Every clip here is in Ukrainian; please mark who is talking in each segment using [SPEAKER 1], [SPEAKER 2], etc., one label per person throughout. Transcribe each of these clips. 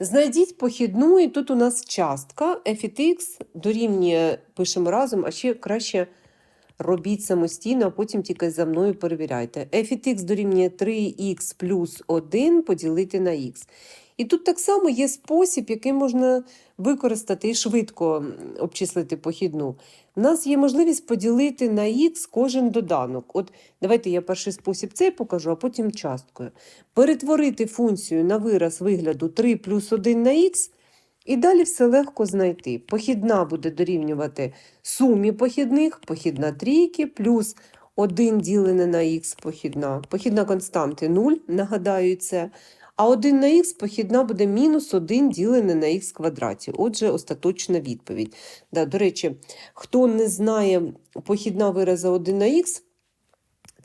[SPEAKER 1] Знайдіть похідну, і тут у нас частка f від x дорівнює, пишемо разом, а ще краще робіть самостійно, а потім тільки за мною перевіряйте. f від дорівнює 3х плюс 1 поділити на х. І тут так само є спосіб, який можна використати і швидко обчислити похідну. У нас є можливість поділити на х кожен доданок. От давайте я перший спосіб цей покажу, а потім часткою. Перетворити функцію на вираз вигляду 3 плюс 1 на х, і далі все легко знайти. Похідна буде дорівнювати сумі похідних, похідна трійки, плюс 1 ділене на х похідна. Похідна константи 0, нагадаю це. А 1 на х похідна буде мінус 1 ділене на х квадраті. Отже, остаточна відповідь. Да, до речі, хто не знає похідна вираза 1 на х,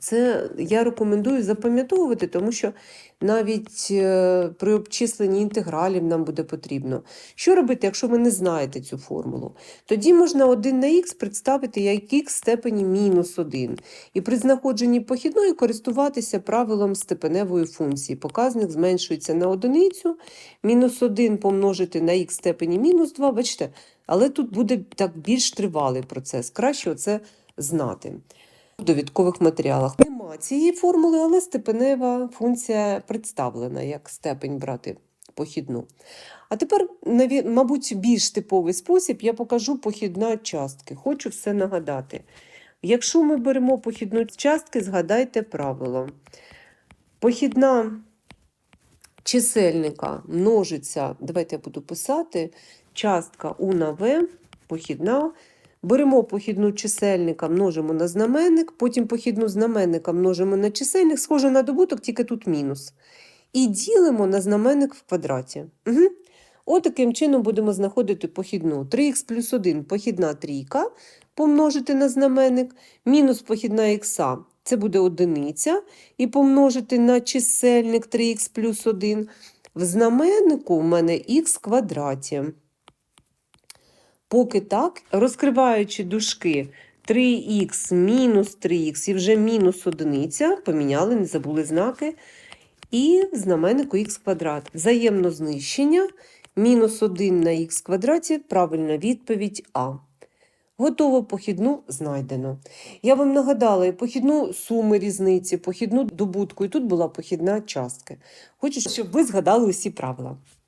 [SPEAKER 1] це я рекомендую запам'ятовувати, тому що навіть е, при обчисленні інтегралів нам буде потрібно. Що робити, якщо ви не знаєте цю формулу? Тоді можна 1 на х представити як х степені мінус 1. І при знаходженні похідної користуватися правилом степеневої функції. Показник зменшується на одиницю, мінус 1 помножити на х в степені мінус 2, бачите, але тут буде так більш тривалий процес. Краще це знати в довідкових матеріалах. Нема цієї формули, але степенева функція представлена як степень брати похідну. А тепер, мабуть, більш типовий спосіб я покажу похідна частки. Хочу все нагадати. Якщо ми беремо похідну частки, згадайте правило. Похідна чисельника множиться, давайте я буду писати, частка У на В, похідна. Беремо похідну чисельника, множимо на знаменник, потім похідну знаменника множимо на чисельник, схоже на добуток, тільки тут мінус. І ділимо на знаменник в квадраті. Угу. От таким чином будемо знаходити похідну. 3х плюс 1 похідна трійка помножити на знаменник, мінус похідна х це буде одиниця, і помножити на чисельник 3х плюс 1. В знаменнику у мене х квадраті. Поки так, розкриваючи дужки 3х мінус 3х і вже мінус одиниця, поміняли, не забули знаки. І знаменнику х квадрат. Взаємно знищення. Мінус 1 на х квадраті. Правильна відповідь А. Готово похідну знайдено. Я вам нагадала похідну суми різниці, похідну добутку, і тут була похідна частка. Хочу, щоб ви згадали усі правила.